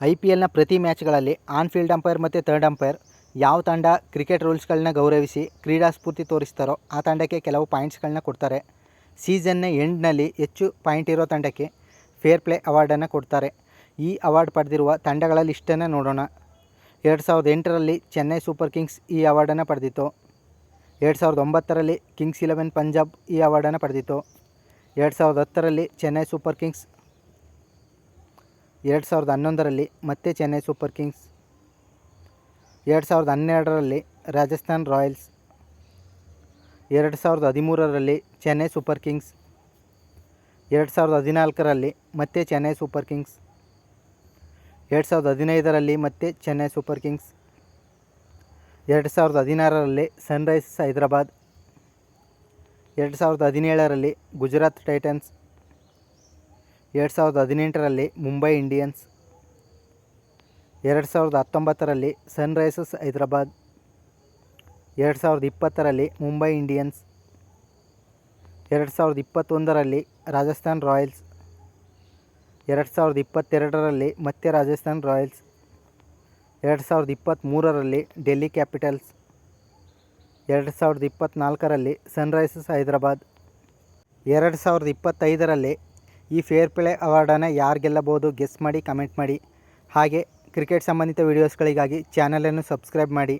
I P ಎಲ್ನ ಪ್ರತಿ ಮ್ಯಾಚ್ಗಳಲ್ಲಿ ಆನ್ ಫೀಲ್ಡ್ ಅಂಪೈರ್ ಮತ್ತು ಥರ್ಡ್ ಅಂಪೈರ್ ಯಾವ ತಂಡ ಕ್ರಿಕೆಟ್ ರೂಲ್ಸ್ಗಳನ್ನ ಗೌರವಿಸಿ ಕ್ರೀಡಾ ಸ್ಫೂರ್ತಿ ತೋರಿಸ್ತಾರೋ ಆ ತಂಡಕ್ಕೆ ಕೆಲವು ಪಾಯಿಂಟ್ಸ್ಗಳನ್ನ ಕೊಡ್ತಾರೆ. ಸೀಸನ್ನ ಎಂಡ್ನಲ್ಲಿ ಹೆಚ್ಚು ಪಾಯಿಂಟ್ ಇರೋ ತಂಡಕ್ಕೆ ಫೇರ್ ಪ್ಲೇ ಅವಾರ್ಡನ್ನು ಕೊಡ್ತಾರೆ. ಈ ಅವಾರ್ಡ್ ಪಡೆದಿರುವ ತಂಡಗಳ ಲಿಸ್ಟನ್ನು ನೋಡೋಣ. ಎರಡು ಸಾವಿರದ ಎಂಟರಲ್ಲಿ ಚೆನ್ನೈ ಸೂಪರ್ ಕಿಂಗ್ಸ್ ಈ ಅವಾರ್ಡನ್ನು ಪಡೆದಿತ್ತು. ಎರಡು ಸಾವಿರದ ಒಂಬತ್ತರಲ್ಲಿ ಕಿಂಗ್ಸ್ ಇಲೆವೆನ್ ಪಂಜಾಬ್ ಈ ಅವಾರ್ಡನ್ನು ಪಡೆದಿತ್ತು. ಎರಡು ಸಾವಿರದ ಹತ್ತರಲ್ಲಿ ಚೆನ್ನೈ ಸೂಪರ್ ಕಿಂಗ್ಸ್ ಎರಡು ಸಾವಿರದ ಹನ್ನೊಂದರಲ್ಲಿ ಮತ್ತೆ ಚೆನ್ನೈ ಸೂಪರ್ ಕಿಂಗ್ಸ್, ಎರಡು ಸಾವಿರದ ಹನ್ನೆರಡರಲ್ಲಿ ರಾಜಸ್ಥಾನ್ ರಾಯಲ್ಸ್, ಎರಡು ಸಾವಿರದ ಹದಿಮೂರರಲ್ಲಿ ಚೆನ್ನೈ ಸೂಪರ್ ಕಿಂಗ್ಸ್, ಎರಡು ಸಾವಿರದ ಹದಿನಾಲ್ಕರಲ್ಲಿ ಮತ್ತೆ ಚೆನ್ನೈ ಸೂಪರ್ ಕಿಂಗ್ಸ್, ಎರಡು ಸಾವಿರದ ಹದಿನೈದರಲ್ಲಿ ಮತ್ತೆ ಚೆನ್ನೈ ಸೂಪರ್ ಕಿಂಗ್ಸ್, ಎರಡು ಸಾವಿರದ ಹದಿನಾರರಲ್ಲಿ ಸನ್ರೈಸರ್ಸ್ ಹೈದರಾಬಾದ್, ಎರಡು ಸಾವಿರದ ಹದಿನೇಳರಲ್ಲಿ ಗುಜರಾತ್ ಟೈಟನ್ಸ್ ಎರಡು ಸಾವಿರದ ಹದಿನೆಂಟರಲ್ಲಿ ಮುಂಬೈ ಇಂಡಿಯನ್ಸ್, ಎರಡು ಸಾವಿರದ ಹತ್ತೊಂಬತ್ತರಲ್ಲಿ ಸನ್ರೈಸರ್ಸ್ ಹೈದರಾಬಾದ್, ಎರಡು ಸಾವಿರದ ಇಪ್ಪತ್ತರಲ್ಲಿ ಮುಂಬೈ ಇಂಡಿಯನ್ಸ್, ಎರಡು ಸಾವಿರದ ಇಪ್ಪತ್ತೊಂದರಲ್ಲಿ ರಾಜಸ್ಥಾನ್ ರಾಯಲ್ಸ್, ಎರಡು ಸಾವಿರದ ಇಪ್ಪತ್ತೆರಡರಲ್ಲಿ ಮತ್ತೆ ರಾಜಸ್ಥಾನ್ ರಾಯಲ್ಸ್, ಎರಡು ಸಾವಿರದ ಇಪ್ಪತ್ತ್ಮೂರರಲ್ಲಿ ಡೆಲ್ಲಿ ಕ್ಯಾಪಿಟಲ್ಸ್, ಎರಡು ಸಾವಿರದ ಇಪ್ಪತ್ತ್ನಾಲ್ಕರಲ್ಲಿ ಸನ್ರೈಸರ್ಸ್ ಹೈದರಾಬಾದ್, ಎರಡು ಸಾವಿರದ ಇಪ್ಪತ್ತೈದರಲ್ಲಿ ಈ ಫೇರ್ ಪ್ಲೇ ಅವಾರ್ಡನ್ನು ಯಾರು ಗೆಲ್ಲಬಹುದು ಗೆಸ್ ಮಾಡಿ ಕಮೆಂಟ್ ಮಾಡಿ. ಹಾಗೆ ಕ್ರಿಕೆಟ್ ಸಂಬಂಧಿತ ವೀಡಿಯೋಸ್ಗಳಿಗಾಗಿ ಚಾನಲನ್ನು ಸಬ್ಸ್ಕ್ರೈಬ್ ಮಾಡಿ.